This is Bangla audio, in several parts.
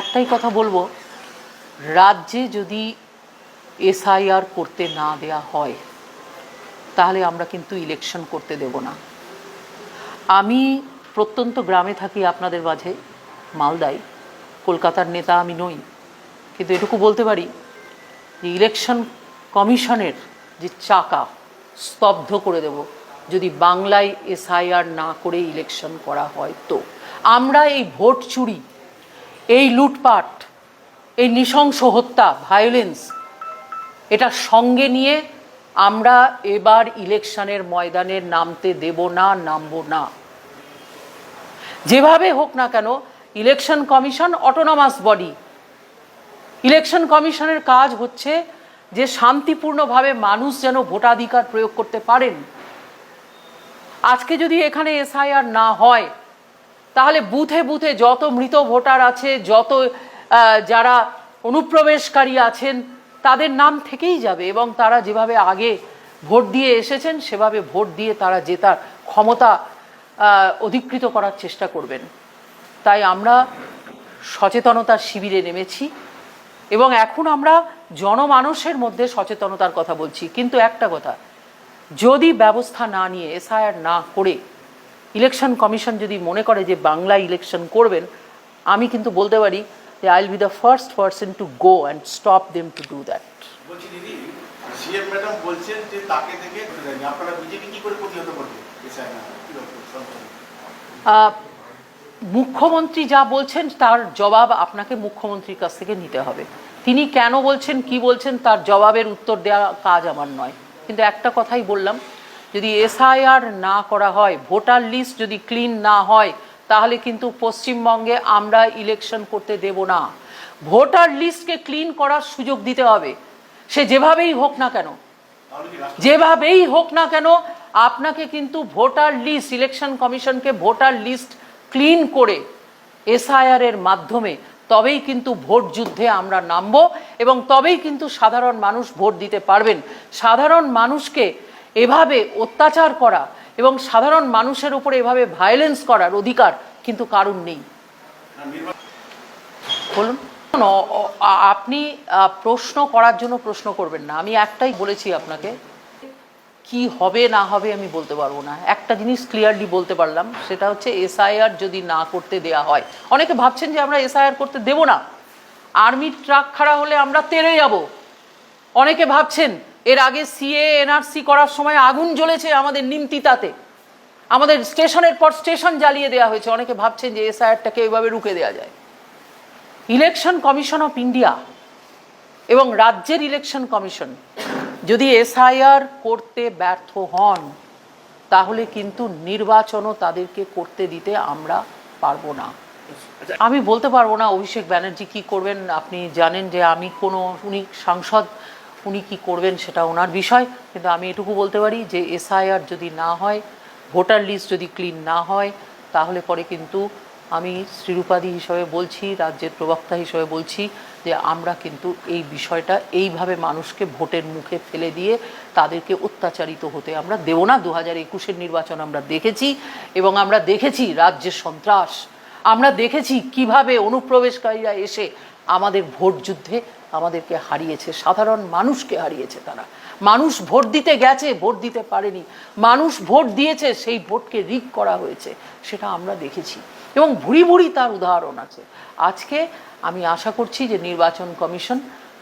একটাই কথা বলব, রাজ্যে যদি এসআইআর করতে না দেয়া হয়, তাহলে আমরা কিন্তু ইলেকশন করতে দেব না। আমি প্রত্যন্ত গ্রামে থাকি আপনাদের মাঝে, মালদায়। কলকাতার নেতা আমি নই, কিন্তু এটুকু বলতে পারি যে ইলেকশন কমিশনের যে চাকা স্তব্ধ করে দেব, যদি বাংলায় এসআইআর না করে ইলেকশন করা হয় তো। আমরা এই ভোট চুরি এই লুটপাট, এই নৃশংস হত্যা ভায়োলেন্স এটা সঙ্গে নিয়ে আমরা এবার ইলেকশনের ময়দানে নামতে দেব না, নামবো না। যেভাবে হোক না কেন, election commission autonomous body election কমিশনের কাজ হচ্ছে যে শান্তিপূর্ণভাবে মানুষ যেন ভোটাধিকার প্রয়োগ করতে পারেন। আজকে যদি এখানে এসআইআর না হয় তাহলে বুথে বুথে যত মৃত ভোটার আছে, যত যারা অনুপ্রবেশকারী আছেন, তাদের নাম থেকেই যাবে এবং তারা যেভাবে আগে ভোট দিয়ে এসেছেন, সেভাবে ভোট দিয়ে তারা জেতার ক্ষমতা অধিকৃত করার চেষ্টা করবেন। তাই আমরা সচেতনতার শিবিরে নেমেছি এবং এখন আমরা জনমানুষের মধ্যে সচেতনতার কথা বলছি। কিন্তু একটা কথা, যদি ব্যবস্থা না নিয়ে, এসআইআর না করে ইলেকশন কমিশন যদি মনে করে যে বাংলা ইলেকশন করবেন আমি কিন্তু বলতে পারি যে I will be the first person to go and stop them to do that CM madam বলছেন যে তাকে থেকে আপনারা বিজেপি কি করে প্রতিহত করবে এসআই না কি রকম সরকার? আহ, মুখ্যমন্ত্রী যা বলছেন তার জবাব আপনাকে মুখ্যমন্ত্রীর কাছ থেকে নিতে হবে। তিনি কেন বলছেন কি বলছেন তার জবাবের উত্তর দেওয়া কাজ আমার নয়। কিন্তু একটা কথাই বললাম যদি এসআইআর না করা হয়, ভোটার লিস্ট যদি ক্লিন না হয়, তাহলে কিন্তু পশ্চিমবঙ্গে আমরা ইলেকশন করতে দেব না। ভোটার লিস্টকে ক্লিন করার সুযোগ দিতে হবে। সে যেভাবেই হোক না কেন, যেভাবেই হোক না কেন, আপনাকে কিন্তু ভোটার লিস্ট, ইলেকশন কমিশনকে ভোটার লিস্ট ক্লিন করে এসআইআর এর মাধ্যমে তবেই কিন্তু ভোট যুদ্ধে আমরা নামবো এবং তবেই কিন্তু সাধারণ মানুষ ভোট দিতে পারবেন। সাধারণ মানুষকে এভাবে অত্যাচার করা এবং সাধারণ মানুষের উপরে এভাবে ভায়োলেন্স করার অধিকার কিন্তু কারণ নেই। বলুন। আপনি প্রশ্ন করার জন্য প্রশ্ন করবেন না। আমি একটাই বলেছি আপনাকে, কি হবে, না হবে আমি বলতে পারব না। একটা জিনিস ক্লিয়ারলি বলতে পারলাম, সেটা হচ্ছে এসআইআর যদি না করতে দেয়া হয়। অনেকে ভাবছেন যে আমরা এসআইআর করতে দেব না। আর্মির ট্রাক খাড়া হলে আমরা তেরে যাব। অনেকে ভাবছেন এর আগে সিএ এনআরসি করার সময় আগুন জ্বলেছে আমাদের নিমতিতাতে। আমাদের স্টেশনের পর স্টেশন জ্বালিয়ে দেওয়া হয়েছে। অনেকে ভাবছেন যে এসআইআরটাকে এইভাবে রুখে দেওয়া যায়। ইলেকশন কমিশন অফ ইন্ডিয়া এবং রাজ্যের ইলেকশন কমিশন যদি এসআইআর করতে ব্যর্থ হন তাহলে কিন্তু নির্বাচনও তাদেরকে করতে দিতে আমরা পারব না। আমি বলতে পারব না অভিষেক ব্যানার্জি কি করবেন। আপনি জানেন যে আমি কোনো উনি সাংসদ উনি কি করবেন সেটা ওনার বিষয়, কিন্তু আমি এটুকু বলতে পারি যে এসআইআর যদি না হয়, ভোটার লিস্ট যদি ক্লিন না হয়, তাহলে পরে কিন্তু আমি শ্রীরূপাদি হিসাবে বলছি, রাজ্যের প্রবক্তা হিসাবে বলছি যে আমরা কিন্তু এই বিষয়টা এইভাবে মানুষকে ভোটের মুখে ফেলে দিয়ে তাদেরকে অত্যাচারিত হতে আমরা দেব না। দু হাজার একুশের নির্বাচন আমরা দেখেছি এবং আমরা দেখেছি রাজ্যের সন্ত্রাস। আমরা দেখেছি কীভাবে অনুপ্রবেশকারীরা এসে আমাদের ভোট যুদ্ধে আমাদেরকে হারিয়েছে, সাধারণ মানুষকে হারিয়েছে তারা। মানুষ ভোট দিতে গেছে, ভোট দিতে পারেনি। মানুষ ভোট দিয়েছে, সেই ভোটকে রিক করা হয়েছে, সেটা আমরা দেখেছি। এবং ভুরি ভুরি তার উদাহরণ আছে। আজকে আমি আশা করছি যে নির্বাচন কমিশন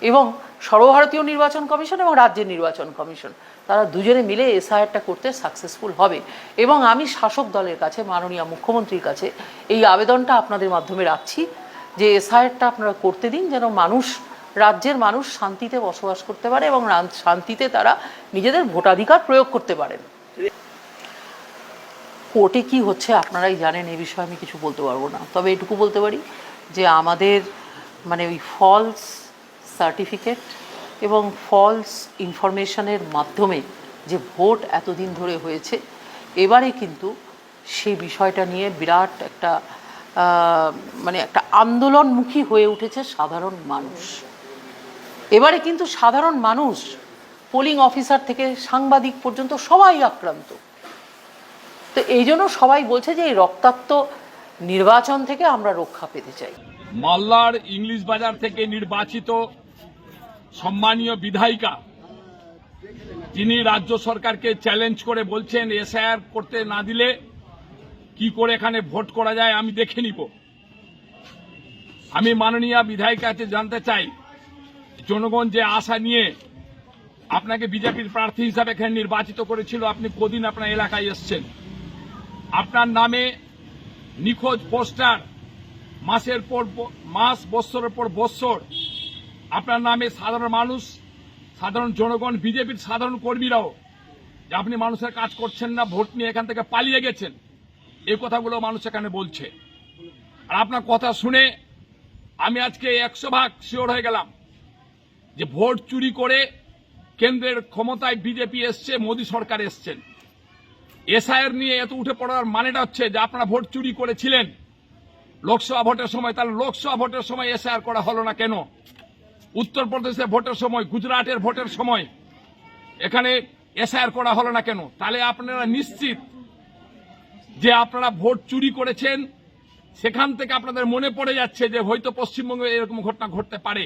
এবং সর্বভারতীয় নির্বাচন কমিশন এবং রাজ্যের নির্বাচন কমিশন, তারা দুজনে মিলে এসআইআরটা করতে সাকসেসফুল হবে। এবং আমি শাসক দলের কাছে, মাননীয় মুখ্যমন্ত্রীর কাছে এই আবেদনটা আপনাদের মাধ্যমে রাখছি যে এসআইআরটা আপনারা করতে দিন যেন মানুষ রাজ্যের মানুষ শান্তিতে বসবাস করতে পারে এবং শান্তিতে তারা নিজেদের ভোটাধিকার প্রয়োগ করতে পারেন। কোর্টে কি হচ্ছে আপনারাই জানেন, এ বিষয়ে আমি কিছু বলতে পারব না। তবে এটুকু বলতে পারি যে আমাদের মানে ওই ফলস সার্টিফিকেট এবং ফলস ইনফরমেশনের মাধ্যমে যে ভোট এতদিন ধরে হয়েছে, এবারে কিন্তু সেই বিষয়টা নিয়ে বিরাট একটা মানে একটা আন্দোলনমুখী হয়ে উঠেছে সাধারণ মানুষ। এবারে কিন্তু সাধারণ মানুষ পোলিং অফিসার থেকে সাংবাদিক পর্যন্ত সবাই আক্রান্ত। তো এই জন্য সবাই বলছে যে এই রক্তাক্ত নির্বাচন থেকে আমরা রক্ষা পেতে চাই। মালদার ইংলিশ বাজার থেকে নির্বাচিত সম্মানীয় বিধায়িকা, যিনি রাজ্য সরকারকে চ্যালেঞ্জ করে বলছেন এসআইআর করতে না দিলে কি করে এখানে ভোট করা যায় আমি দেখে নিব। আমি মাননীয় বিধায়িকা কাছে জানতে চাই জনগণ যে আশা নিয়ে আপনাকে বিজেপির প্রার্থী হিসাবে এখানে নির্বাচিত করেছিল, আপনি কদিন আপনার এলাকায় এসছেন? আপনার নামে নিখোঁজ পোস্টার, মাসের পর মাস, বৎসরের পর বৎসর আপনার নামে সাধারণ মানুষ, সাধারণ জনগণ, বিজেপির সাধারণ কর্মীরাও যে আপনি মানুষের কাজ করছেন না, ভোট নিয়ে এখান থেকে পালিয়ে গেছেন, এই কথাগুলো মানুষ এখানে বলছে। আর আপনার কথা শুনে আমি আজকে একশো ভাগ শিওর হয়ে গেলাম। যে ভোট চুরি করে কেন্দ্রের ক্ষমতায় বিজেপি এসছে, মোদী সরকার এসছেন। এসআইয়ের নিয়ে এত উঠে পড়ার মানেটা হচ্ছে যে আপনারা ভোট চুরি করেছিলেন। লোকসভা ভোটের সময়, তাহলে লোকসভা ভোটের সময় এসআইআর করা হলো না কেন? উত্তরপ্রদেশে ভোটের সময়, গুজরাটের ভোটের সময় এখানে এসআইআর করা হলো না কেন? তাহলে আপনারা নিশ্চিত যে আপনারা ভোট চুরি করেছেন, সেখান থেকে আপনাদের মনে পড়ে যাচ্ছে যে হয়তো পশ্চিমবঙ্গে এরকম ঘটনা ঘটতে পারে।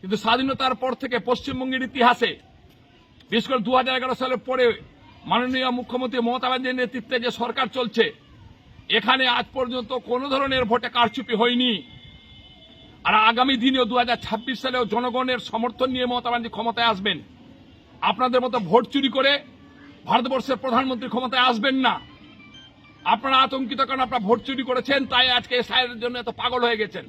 কিন্তু স্বাধীনতার পর থেকে পশ্চিমবঙ্গের ইতিহাসে, বিশেষ করে দু হাজার এগারো সালের পরে মাননীয় মুখ্যমন্ত্রী মমতা ব্যানার্জির নেতৃত্বে যে সরকার চলছে, এখানে আজ পর্যন্ত কোনো ধরনের ভোটে কারচুপি হয়নি। আর আগামী দিনেও দু ছাব্বিশ সালেও জনগণের সমর্থন নিয়ে মমতা ব্যানার্জি ক্ষমতায় আসবেন। আপনাদের মতো ভোট চুরি করে ভারতবর্ষের প্রধানমন্ত্রী ক্ষমতায় আসবেন না। আপনারা আতঙ্কিত কারণ আপনারা ভোট চুরি করেছেন, তাই আজকে এসআইয়ের জন্য এত পাগল হয়ে গেছেন।